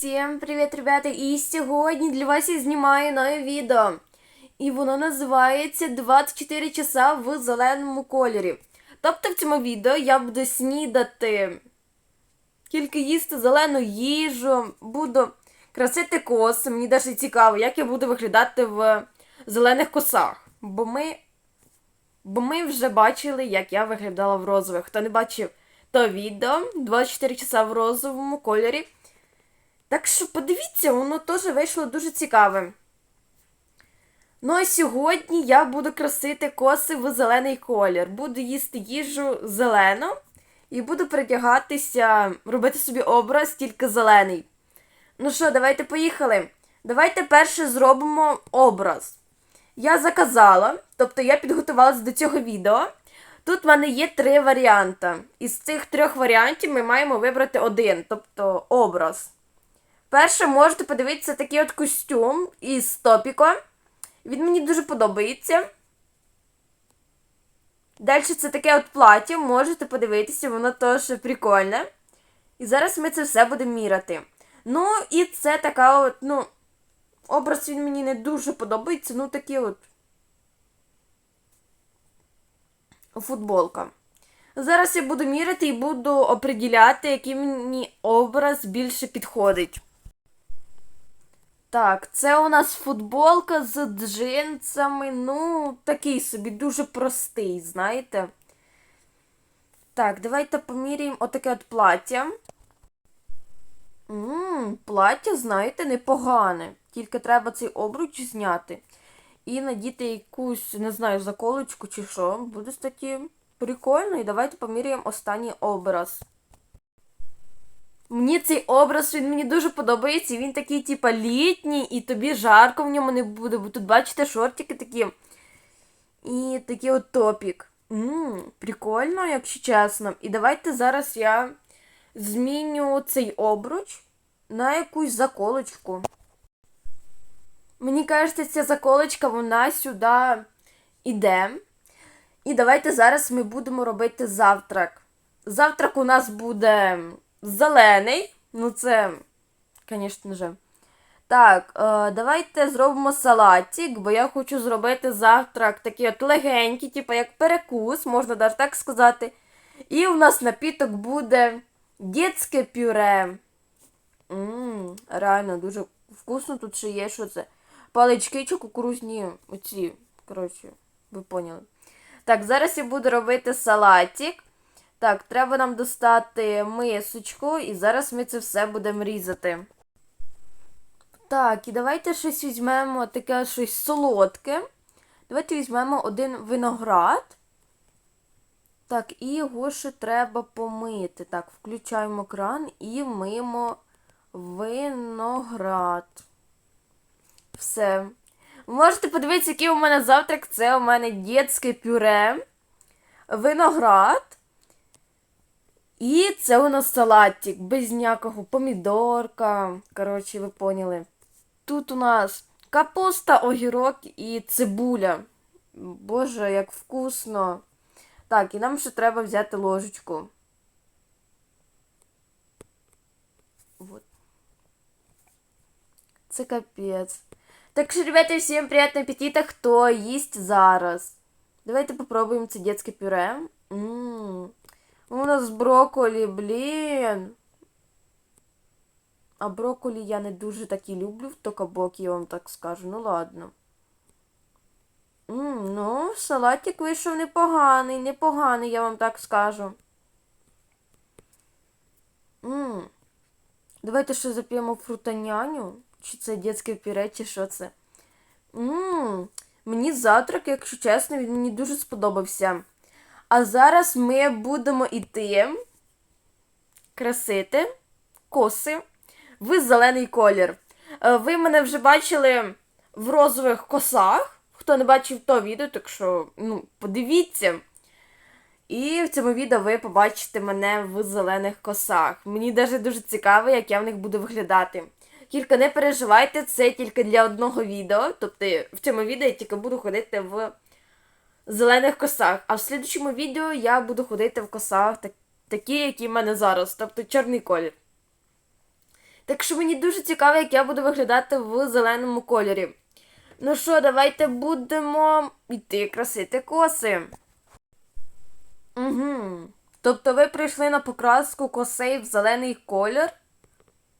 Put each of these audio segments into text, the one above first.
Всім привіт, ребята! І сьогодні для вас я знімаю нове відео. І воно називається 24 часа в зеленому кольорі. Тобто в цьому відео я буду снідати, тільки їсти зелену їжу, буду красити коси. Мені навіть цікаво, як я буду виглядати в зелених косах. Бо ми, бо ми вже бачили, як я виглядала в розових. Хто не бачив то відео 24 часа в розовому кольорі. Так що подивіться, воно теж вийшло дуже цікаве. Ну а сьогодні я буду красити коси в зелений колір. Буду їсти їжу зелену і буду притягатися, робити собі образ тільки зелений. Ну що, давайте поїхали. Давайте перше зробимо образ. Я заказала, тобто я підготувалася до цього відео. Тут в мене є три варіанти. Із цих трьох варіантів ми маємо вибрати один, тобто образ. Перше, можете подивитися такий от костюм із топіко. Він мені дуже подобається. Далі це таке от плаття, можете подивитися, воно теж прикольне. І зараз ми це все будемо міряти. Ну, і це така от, ну, образ він мені не дуже подобається, ну такий от футболка. Зараз я буду міряти і буду оприділяти, який мені образ більше підходить. Так, це у нас футболка з джинсами. Ну, такий собі дуже простий, знаєте. Так, давайте поміряємо отаке от плаття. Ммм, плаття, знаєте, непогане. Тільки треба цей обруч зняти. І надіти якусь, не знаю, заколочку чи що. Буде статі прикольно. І давайте поміряємо останній образ. Мені цей образ він мені дуже подобається. Він такий, типа, літній, і тобі жарко в ньому не буде. Бо тут, бачите, шортики такі. І такий от топік. Ммм, прикольно, якщо чесно. І давайте зараз я зміню цей обруч на якусь заколочку. Мені кажеться, ця заколочка, вона сюди йде. І давайте зараз ми будемо робити завтрак. Завтрак у нас буде зелений. Ну, це, звісно ж. Так, е, давайте зробимо салатик, бо я хочу зробити завтрак такий от легенький, типу як перекус, можна навіть так сказати. І у нас напіток буде дітське пюре. Ммм, реально дуже вкусно тут ще є, що це. Палички чи кукурузні оці, коротше, ви поняли. Так, зараз я буду робити салатик. Так, треба нам достати мисочку, і зараз ми це все будемо різати. Так, і давайте щось візьмемо таке щось солодке. Давайте візьмемо один виноград. Так, і його ще треба помити. Так, включаємо кран і мимо виноград. Все. Можете подивитися, який у мене завтрак. Це у мене дітське пюре, виноград. І це у нас салатик, без ніякого помідорка. Коротше, ви поняли. Тут у нас капуста, огірок і цибуля. Боже, як вкусно. Так, і нам ще треба взяти ложечку. Вот. Це капець. Так що, ребята, всім приятного аппетита, хто їсть зараз. Давайте попробуємо це детське пюре. Ммм. У нас брокколі, блін. А брокколі я не дуже так і люблю в токабок, я вам так скажу. Ну ладно. Ммм, ну, салатик вийшов непоганий, непоганий, я вам так скажу. Ммм. Давайте ще зап'ємо фрутаняню. Чи це дітське пюре, чи що це? Ммм, мені завтрак, якщо чесно, він мені дуже сподобався. А зараз ми будемо йти красити коси в зелений колір. Е, Ви мене вже бачили в розових косах. Хто не бачив то відео, так що, ну, подивіться. І в цьому відео ви побачите мене в зелених косах. Мені даже дуже цікаво, як я в них буду виглядати. Тільки не переживайте, це тільки для одного відео. Тобто в цьому відео я тільки буду ходити в зелених косах. А в слідчому відео я буду ходити в косах так, такі, які в мене зараз. Тобто чорний колір. Так що мені дуже цікаво, як я буду виглядати в зеленому кольорі. Ну що, давайте будемо йти красити коси. Угу. Тобто ви прийшли на покраску косей в зелений колір?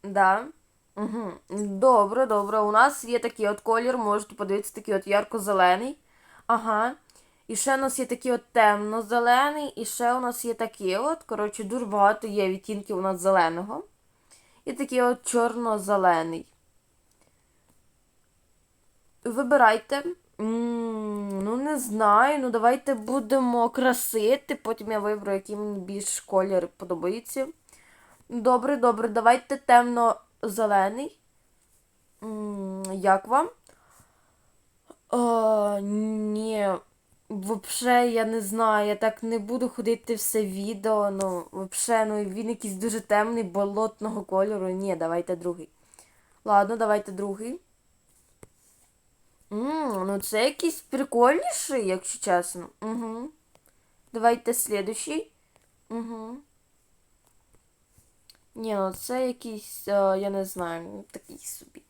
Да. Угу. Добре, добре. У нас є такий от колір, можете подивитися, такий от ярко-зелений. Ага. І ще у нас є такий от темно-зелений, і ще у нас є такий от. Коротше, дуже багато є відтінків у нас зеленого. І такий от чорно-зелений. Вибирайте. Ну, не знаю. Ну, давайте будемо красити. Потім я виберу, який мені більш колір подобається. Добре, добре, давайте темно-зелений. Як вам? О, ні. Вообще, я не знаю, я так не буду ходити все відео. Ну, вообще, ну він якийсь дуже темний, болотного кольору. Ні, давайте другий. Ладно, давайте другий. Ммм, ну це якийсь прикольніший, якщо чесно. Угу. Давайте слідущий. Угу. Ні, ну це якийсь, е, я не знаю, такий собі.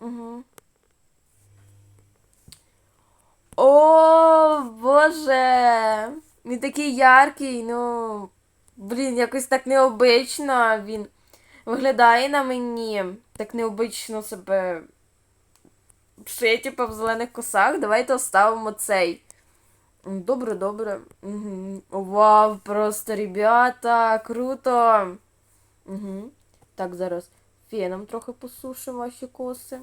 Угу. О, Боже! Він такий яркий, ну. Блін, якось так необично він виглядає на мені. Так необично себе. Ще типу в зелених косах. Давайте оставимо цей. Добре, добре. Угу. Вау, просто, ребята, круто. Угу. Так, зараз феном трохи посушимо ваші коси.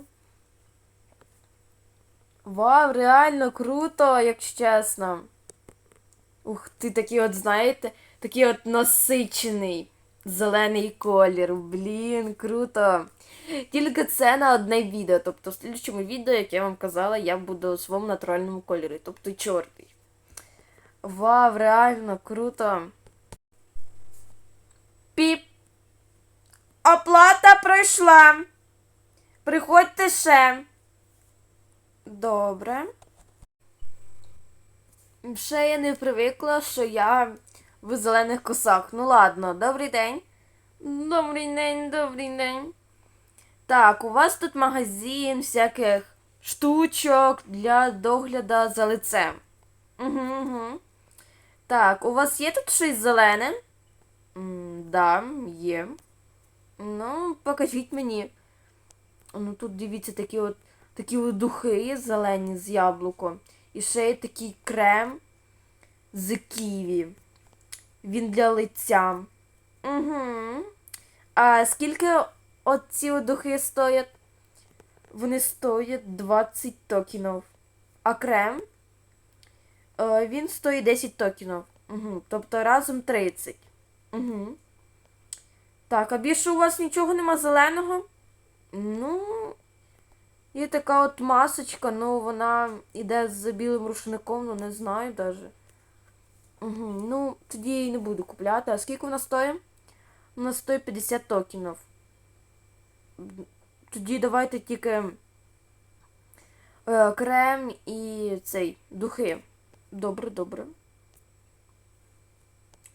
Вау, реально круто, якщо чесно. Ух ти, такий от, знаєте, такий от насичений зелений колір. Блін, круто. Тільки це на одне відео. Тобто в слідчому відео, як я вам казала, я буду у своєму натуральному кольорі, тобто чорний. Вау, реально круто. Піп. Оплата пройшла. Приходьте ще. Добре. Ще я не привикла, що я в зелених косах. Ну ладно, добрий день. Добрий день, добрий день. Так, у вас тут магазин всяких штучок для догляду за лицем. Угу, угу. Так, у вас є тут щось зелене? М, да, є. Ну, покажіть мені. Ну тут дивіться такі от такі духи зелені з яблуком. І ще є такий крем з ківі. Він для лиця. Угу. А скільки оці духи стоять? Вони стоять 20 токенів. А крем? Е, він стоїть 10 токенів. Угу. Тобто разом 30. Угу. Так, а більше у вас нічого нема зеленого? Ну. Є така от масочка, ну вона йде з білим рушником, ну не знаю даже. Угу. Ну, тоді я її не буду купляти. А скільки вона стоїть? Вона стоїть 50 токенів. Тоді давайте тільки е, крем і цей духи. Добре, добре.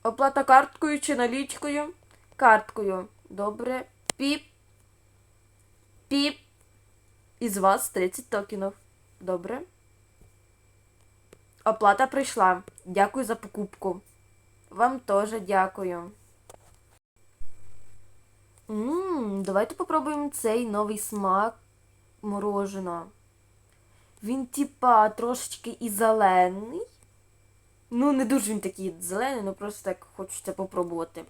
Оплата карткою чи налічкою? Карткою. Добре. Піп. Піп. Із вас 30 токенів. Добре. Оплата прийшла. Дякую за покупку. Вам теж дякую. Ммм, давайте попробуємо цей новий смак мороженого. Він, типа, трошечки і зелений. Ну, не дуже він такий зелений, ну просто так хочеться попробувати.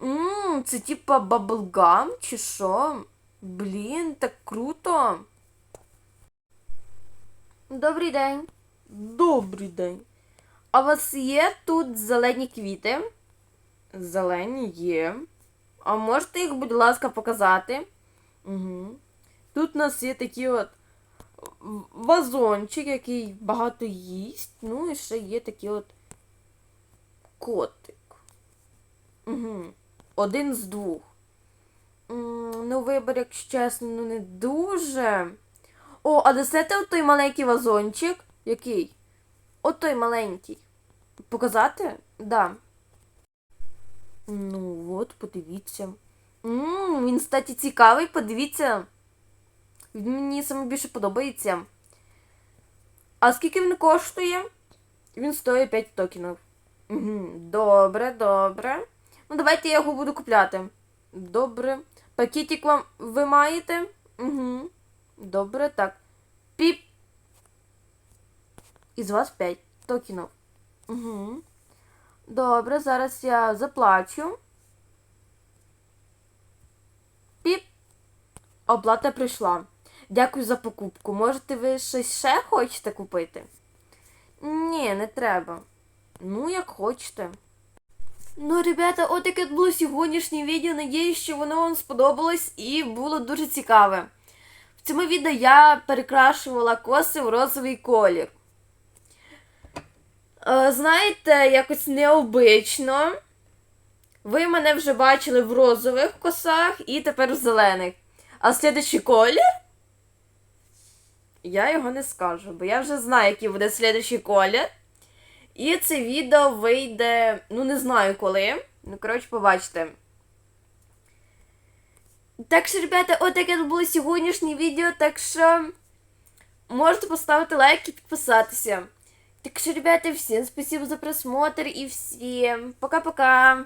Ммм, це типа баблгам чи що? Блін, так круто. Добрий день. Добрий день. А у вас є тут зелені квіти? Зелені є. А можете їх, будь ласка, показати? Угу. Тут у нас є такі от вазончик, який багато їсть. Ну і ще є такий от котик. Угу. Один з двох. Ну, вибір, якщо чесно, ну не дуже. О, а досите той маленький вазончик? Який? От той маленький. Показати? Да. Ну, от, подивіться. Ммм, він, кстати, цікавий, подивіться. Він мені саме більше подобається. А скільки він коштує? Він стоїть 5 токенів. Угу. Добре, добре. Ну, давайте я його буду купляти. Добре. Пакетик вам ви маєте? Угу. Добре, так. Піп. Із вас 5 токенів. Угу. Добре, зараз я заплачу. Піп. Оплата прийшла. Дякую за покупку. Можете ви щось ще хочете купити? Ні, не треба. Ну, як хочете. Ну, ребята, от таке було сьогоднішнє відео. Надіюсь, що воно вам сподобалось і було дуже цікаве. В цьому відео я перекрашувала коси в розовий колір. Е, знаєте, якось необично. Ви мене вже бачили в розових косах і тепер в зелених. А слідуючий колір? Я його не скажу, бо я вже знаю, який буде слідуючий колір. І це відео вийде, ну не знаю коли. Ну, коротше, побачите. Так що, ребята, от таке було сьогоднішнє відео, так що можете поставити лайк і підписатися. Так що, ребята, всім спасибо за просмотр і всім пока-пока.